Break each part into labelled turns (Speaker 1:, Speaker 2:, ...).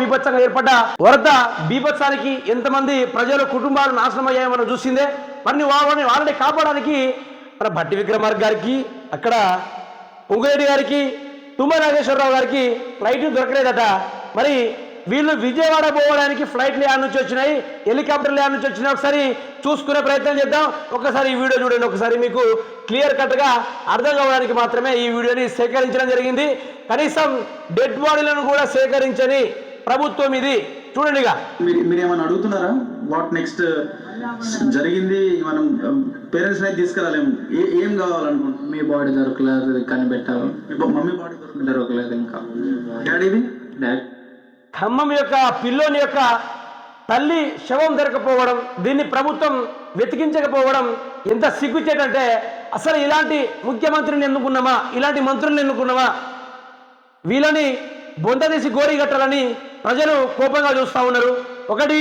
Speaker 1: బీభత్సంగా ఏర్పడ్డ వరద బీభత్సానికి ఎంతమంది ప్రజలు కుటుంబాలు నాశనం అయ్యాయో మనం చూసిందే. మరి వాళ్ళని వాళ్ళని కాపాడడానికి మన భట్టి విక్రమార్ గారికి అక్కడ పొంగురెడ్డి గారికి తుమ్మ నాగేశ్వరరావు గారికి ఫ్లైట్ దొరకలేదట. మరి వీళ్ళు విజయవాడ పోవడానికి ఫ్లైట్లు యాడ్ నుంచి వచ్చినాయి హెలికాప్టర్లు యాడ్ నుంచి వచ్చినాయి. ఒకసారి చూసుకునే ప్రయత్నం చేద్దాం. ఒకసారి ఈ వీడియో చూడండి. ఒకసారి మీకు క్లియర్ కట్గా అర్థం కావడానికి మాత్రమే ఈ వీడియోని సేకరించడం జరిగింది. కనీసం డెడ్ బాడీలను కూడా సేకరించని ప్రభుత్వం ఇది. చూడండి ఇక.
Speaker 2: మీరు మీరు ఏమైనా అడుగుతున్నారా వాట్ నెక్స్ట్ జరిగింది? మనం పేరెంట్స్ అయితే తీసుకెళ్ళలేము. ఏ ఏం కావాలనుకుంటున్నాం
Speaker 3: మీ బాడీ దొరకలేదు కనిపెట్టాలి.
Speaker 2: మమ్మీ బాడీ
Speaker 3: దొరకలేదు. ఇంకా.
Speaker 2: డాడీది
Speaker 3: డాడ్
Speaker 1: ఖమ్మం యొక్క పిల్లోని యొక్క తల్లి శవం దొరకపోవడం దీన్ని ప్రభుత్వం వెతికించకపోవడం ఎంత సిగ్గుచేటంటే అసలు ఇలాంటి ముఖ్యమంత్రిని ఎన్నుకున్నామా? ఇలాంటి మంత్రులను ఎన్నుకున్నామా? వీళ్ళని బొంద తీసి గోరీ కట్టాలని ప్రజలు కోపంగా చూస్తూ ఉన్నారు. ఒకటి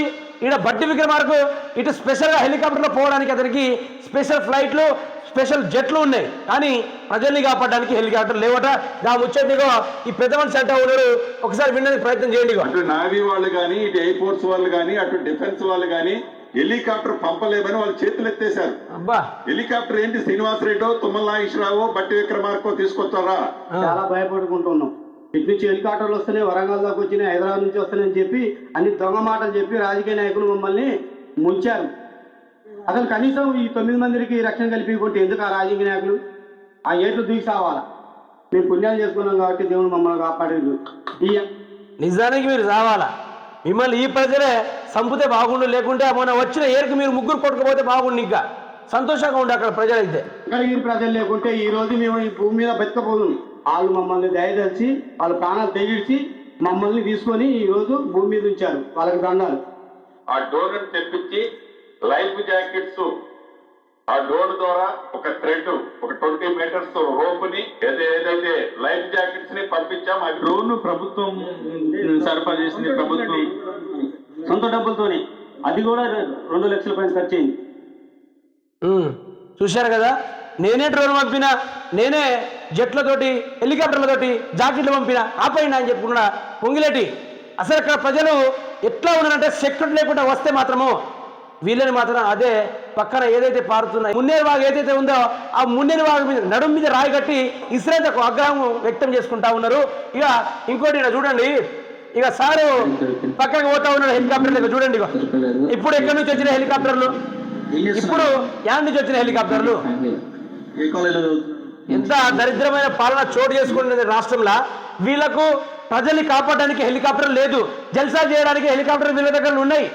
Speaker 1: ఈడ బట్టి విక్రమార్కు ఇటు స్పెషల్గా హెలికాప్టర్లో పోవడానికి అతనికి స్పెషల్ ఫ్లైట్లు స్పెషల్ జెట్లు ఉన్నాయి. కానీ ప్రజల్ని కాపాడడానికి హెలికాప్టర్ లేవట. దా ముచ్చటిగో ఈ పెద్ద మనిషి అంటా ఉన్నారు ఒకసారి వినడానికి ప్రయత్నం చేయండి.
Speaker 4: అటు నావీ వాళ్ళు కానీ ఇటు ఎయిర్ ఫోర్స్ వాళ్ళు కానీ అటు డిఫెన్స్ వాళ్ళు కానీ హెలికాప్టర్ పంపలేమని వాళ్ళు చేతులు ఎత్తేశారు.
Speaker 1: అబ్బా.
Speaker 4: హెలికాప్టర్ ఏంటి శ్రీనివాస్ రెడ్డో తుమ్మల నాగేశ్వరరావు బట్టి విక్రమార్కో తీసుకొస్తారా?
Speaker 5: చాలా భయపడుకుంటున్నాం. ఇటు నుంచి హెలికాప్టర్లు వస్తున్నాయి వరంగల్ దాకా వచ్చినాయి హైదరాబాద్ నుంచి వస్తున్నాయని చెప్పి అన్ని దొంగ మాటలు చెప్పి రాజకీయ నాయకులు మమ్మల్ని ముంచారు. అసలు కనీసం ఈ తొమ్మిది మందికి రక్షణ కల్పించుకుంటే ఎందుకు ఆ రాజకీయ నాయకులు? ఆ ఏట్లు దూకి సావాలా? మేము పుణ్యాలు చేసుకున్నాం కాబట్టి దేవుడు మమ్మల్ని కాపాడేది ఈ
Speaker 1: నిజానికి మీరు రావాలా మిమ్మల్ని ఈ ప్రజలే సంపుతే బాగుండు లేకుంటే మొన్న వచ్చిన ఏరుకు మీరు ముగ్గురు కొట్టుకుపోతే బాగుండు ఇంకా. సంతోషంగా ఉండే అక్కడ ప్రజలైతే.
Speaker 5: కడిగిరి ప్రజలు లేకుంటే ఈ రోజు మేము ఈ భూమి మీద బతకపోదు. వాళ్ళు మమ్మల్ని దయదలిచి వాళ్ళ ప్రాణాలు తెగించి మమ్మల్ని తీసుకొని ఈ రోజు భూమి మీద ఉంచారు. వాళ్ళకి దండాలు.
Speaker 4: ఆ డోర్ తెప్పించి లైఫ్ జాకెట్స్ ఆ డోర్ ద్వారా ఒక థ్రెడ్ ఒక ట్వంటీ మీటర్స్ రోప్ని ఏదై- ఏదైతే లైఫ్ జాకెట్స్ని పంపించాం అవి
Speaker 2: డ్రోన్ ప్రభుత్వం సరఫరా చేసింది ప్రభుత్వం.
Speaker 5: సొంత డబ్బులతోనే. అది కూడా రెండు లక్షల పైన ఖర్చు అయింది
Speaker 1: చూశారు కదా? నేనే డ్రోన్ పంపిన నేనే జెట్లతోటి హెలికాప్టర్లతోటి జాకెట్లు పంపిన ఆపైన అని చెప్పుకున్నా. పొంగిలేటి అసలు అక్కడ ప్రజలు ఎట్లా ఉన్నారంటే సెక్యూరిటీ లేకుండా వస్తే మాత్రము వీళ్ళని మాత్రం అదే పక్కన ఏదైతే పారుతున్నాయి మున్నేరు వాగు ఏదైతే ఉందో ఆ మున్నేరు వాగు మీద నడుము మీద రాయి కట్టి ఇస్రేతకు ఆగ్రహం వ్యక్తం చేసుకుంటా ఉన్నారు. ఇక ఇంకోటి ఇక్కడ చూడండి ఇక సారు పక్కకు పోతా ఉన్నాడు హెలికాప్టర్ చూడండి ఇక ఇప్పుడు ఎక్కడి నుంచి వచ్చిన హెలికాప్టర్లు? ఇప్పుడు యాడ్ నుంచి వచ్చిన హెలికాప్టర్లు.
Speaker 2: ఏ కాలేజీలో
Speaker 1: ఎంత దరిద్రమైన పాలన చోటు చేసుకుంటుంది రాష్ట్రంలో. వీళ్ళకు ప్రజల్ని కాపాడడానికి హెలికాప్టర్ లేదు. జల్సా చేయడానికి హెలికాప్టర్ వీళ్ళ దగ్గర ఉన్నాయి.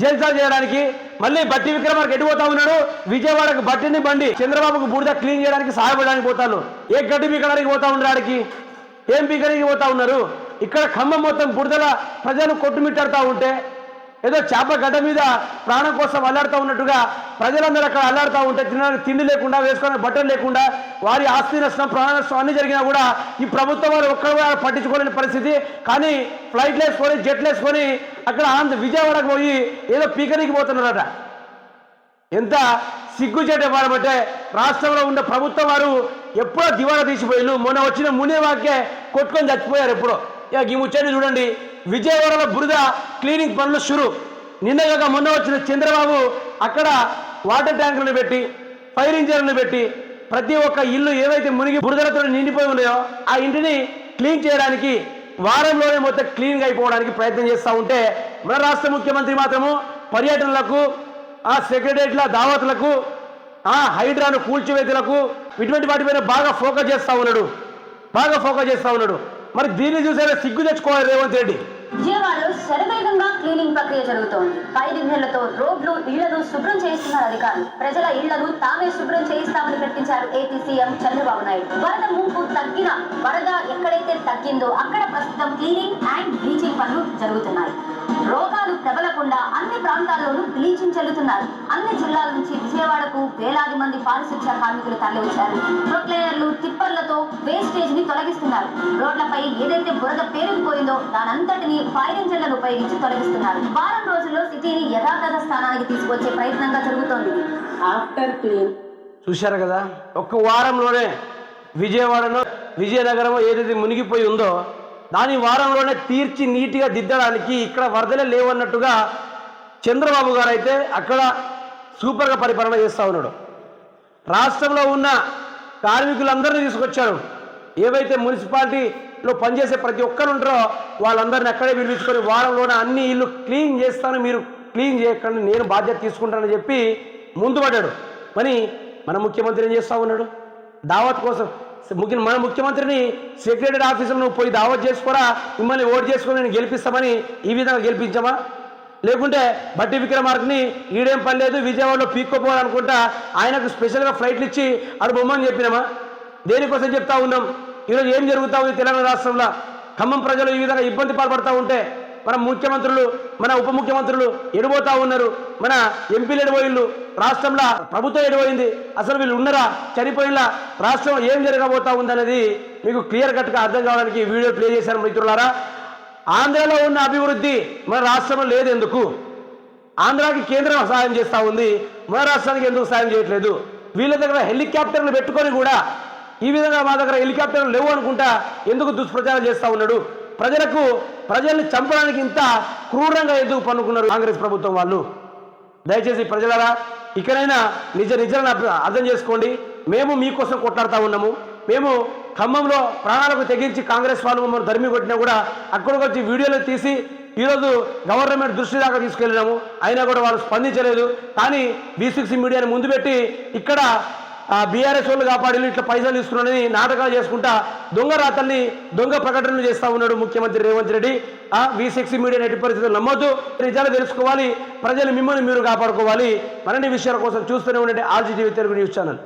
Speaker 1: జల్సా చేయడానికి మళ్ళీ బట్టి విక్రమార్కి ఎటు పోతా ఉన్నాడు? విజయవాడకు బట్టిని బండి చంద్రబాబుకు బూడిద క్లీన్ చేయడానికి సహాయపడడానికి పోతాను ఏ గడ్డి పీకడానికి పోతా ఉన్నారు ఏం పీకడానికి పోతా ఉన్నారు? ఇక్కడ ఖమ్మం మొత్తం బుడదల ప్రజలు కొట్టుమిట్టాడుతూ ఉంటే ఏదో చేప గడ్డ మీద ప్రాణం కోసం అల్లాడుతూ ఉన్నట్టుగా ప్రజలందరూ అక్కడ అల్లాడుతూ ఉంటే తినడానికి తిండి లేకుండా వేసుకోవడానికి బట్టలు లేకుండా వారి ఆస్తి నష్టం ప్రాణ నష్టం అన్ని జరిగినా కూడా ఈ ప్రభుత్వం వారు ఒక్కరు పట్టించుకోలేని పరిస్థితి. కానీ ఫ్లైట్లు వేసుకొని జెట్లు వేసుకొని అక్కడ ఆంధ్ర విజయవాడకు పోయి ఏదో పీకనికి పోతున్నారట. ఎంత సిగ్గుచేట వాడబట్టే రాష్ట్రంలో ఉన్న ప్రభుత్వం వారు ఎప్పుడో దివాలా తీసిపోయిళ్ళు మొన్న వచ్చిన మునే వాక్యే కొట్టుకొని చచ్చిపోయారు ఎప్పుడో. ఇక ఈ ముచ్చని చూడండి. విజయవాడలో బురద క్లీనింగ్ పనులు షురు. నిన్నగాక మొన్న వచ్చిన చంద్రబాబు అక్కడ వాటర్ ట్యాంకులను పెట్టి ఫైర్ ఇంజన్లను పెట్టి ప్రతి ఒక్క ఇల్లు ఏవైతే మునిగి బురదలతో నిండిపోయి ఉన్నాయో ఆ ఇంటిని క్లీన్ చేయడానికి వారంలోనే మొత్తం క్లీన్గా అయిపోవడానికి ప్రయత్నం చేస్తూ ఉంటే మన రాష్ట్ర ముఖ్యమంత్రి మాత్రము పర్యటనలకు ఆ సెక్రటరియట్ల దావతులకు ఆ హైడ్రాను కూల్చివేతలకు ఇటువంటి వాటిపైన బాగా ఫోకస్ చేస్తూ ఉన్నాడు. బాగా ఫోకస్ చేస్తూ ఉన్నాడు. మరి దీన్ని చూసేలా సిగ్గు తెచ్చుకోవాలి రేవంత్ రెడ్డి.
Speaker 6: శరవేగంగా క్లీనింగ్ ప్రక్రియ జరుగుతోంది. ఫైర్ ఇంజన్లతో రోడ్లు ఇళ్ళను శుభ్రం చేస్తున్నారు అధికారులు. ప్రజల ఇళ్ళను తామే శుభ్రం చేయిస్తామని ప్రకటించారు ఏపీ సీఎం చంద్రబాబు నాయుడు. వరద ముంపు తగ్గిన వరద ఎక్కడైతే తగ్గిందో అక్కడ ప్రస్తుతం క్లీనింగ్ అండ్ బ్లీచింగ్ పనులు జరుగుతున్నాయి. అన్ని ప్రాంతాల్లోనూ బ్లీచింగ్ చల్లుతున్నారు అన్ని జిల్లాల నుంచి విజయవాడకు వేలాది మంది పారిశుధ్య కార్మికులు తరలివచ్చారు. ప్రొక్లైనర్లు టిప్పర్లతో వేస్టేజ్ని తొలగిస్తున్నారు. రోడ్లపై ఏదైతే బురద పేరుకుపోయిందో దానంతటిని ఫైర్ ఇంజన్లను ఉపయోగించి తొలగిస్తున్నారు. వారం రోజుల్లో సిటీని యథాతథ స్థానానికి తీసుకొచ్చే ప్రయత్నంగా జరుగుతోంది.
Speaker 5: ఆఫ్టర్ క్లీన్
Speaker 1: చూశారు కదా? ఒక్క వారంలోనే విజయవాడలో విజయనగరం ఏదైతే మునిగిపోయి ఉందో దాని వారంలోనే తీర్చి నీట్గా దిద్దడానికి ఇక్కడ వరదలే లేవన్నట్టుగా చంద్రబాబు గారు అయితే అక్కడ సూపర్గా పరిపాలన చేస్తూ ఉన్నాడు. రాష్ట్రంలో ఉన్న కార్మికులందరినీ తీసుకొచ్చాడు. ఏవైతే మున్సిపాలిటీలో పనిచేసే ప్రతి ఒక్కరు ఉంటారో వాళ్ళందరిని అక్కడే పిలిపించుకొని వారంలోనే అన్ని ఇల్లు క్లీన్ చేస్తాను మీరు క్లీన్ చేయకండి నేను బాధ్యత తీసుకుంటానని చెప్పి ముందు పడ్డాడు. మరి మన ముఖ్యమంత్రి ఏం చేస్తూ ఉన్నాడు? దావత్ కోసం ముఖ్య మన ముఖ్యమంత్రిని సెక్రటరీ ఆఫీసులో నువ్వు పోయి దావత్ చేసుకోరా మిమ్మల్ని ఓటు చేసుకొని నేను గెలిపిస్తామని ఈ విధంగా గెలిపించామా? లేకుంటే బట్టి విక్రమార్కని ఈడేం పని లేదు విజయవాడలో పీక్కోపోవాలనుకుంటా ఆయనకు స్పెషల్గా ఫ్లైట్లు ఇచ్చి అడు బొమ్మని చెప్పినామా? దేనికోసం చెప్తా ఉన్నాం? ఈరోజు ఏం జరుగుతూ ఉంది తెలంగాణ రాష్ట్రంలో? ఖమ్మం ప్రజలు ఈ విధంగా ఇబ్బంది పాల్పడతా ఉంటే మన ముఖ్యమంత్రులు మన ఉప ముఖ్యమంత్రులు ఎడిపోతా ఉన్నారు. మన ఎంపీలు ఎడిపోయిళ్ళు రాష్ట్రంలో ప్రభుత్వం ఎడిపోయింది. అసలు వీళ్ళు ఉన్నారా? చనిపోయిన రాష్ట్రం ఏం జరగబోతా ఉందనేది మీకు క్లియర్ కట్గా అర్థం కావడానికి వీడియో ప్లే చేశారు మిత్రులారా. ఆంధ్రలో ఉన్న అభివృద్ధి మన రాష్ట్రంలో లేదు ఎందుకు ఆంధ్రాకి కేంద్రం సహాయం చేస్తూ ఉంది మన రాష్ట్రానికి ఎందుకు సహాయం చేయట్లేదు? వీళ్ళ దగ్గర హెలికాప్టర్లు పెట్టుకొని కూడా ఈ విధంగా మా దగ్గర హెలికాప్టర్లు లేవు అనుకుంటా ఎందుకు దుష్ప్రచారం చేస్తూ ఉన్నాడు? ప్రజలకు ప్రజల్ని చంపడానికి ఇంత క్రూరంగా ఎందుకు పన్నుకున్నారు కాంగ్రెస్ ప్రభుత్వం వాళ్ళు? దయచేసి ప్రజలరా ఇకనైనా నిజ నిజాలను అర్థం చేసుకోండి. మేము మీకోసం కొట్లాడుతూ ఉన్నాము. మేము ఖమ్మంలో ప్రాణాలకు తెగించి కాంగ్రెస్ వాళ్ళు మమ్మల్ని ధర్మి కొట్టినా కూడా అక్కడికి వచ్చి వీడియోలు తీసి ఈరోజు గవర్నమెంట్ దృష్టి దాకా తీసుకెళ్ళినాము. అయినా కూడా వాళ్ళు స్పందించలేదు. కానీ బీ సిక్స్ మీడియాని ముందు పెట్టి ఇక్కడ బీఆర్ఎస్ వాళ్ళు కాపాడి ఇట్లా పైసలు తీసుకున్నాడని నాటకాలు చేసుకుంటా దొంగ రాతల్ని దొంగ ప్రకటనలు చేస్తూ ఉన్నాడు ముఖ్యమంత్రి రేవంత్ రెడ్డి. ఆ వి సిక్స్ మీడియా ఎట్టి పరిస్థితులు నమ్మొద్దు. నిజాలు తెలుసుకోవాలి. ప్రజలు మిమ్మల్ని మీరు కాపాడుకోవాలి. మరిన్ని విషయాల కోసం చూస్తూనే ఉండండి. RG Telugu news channel.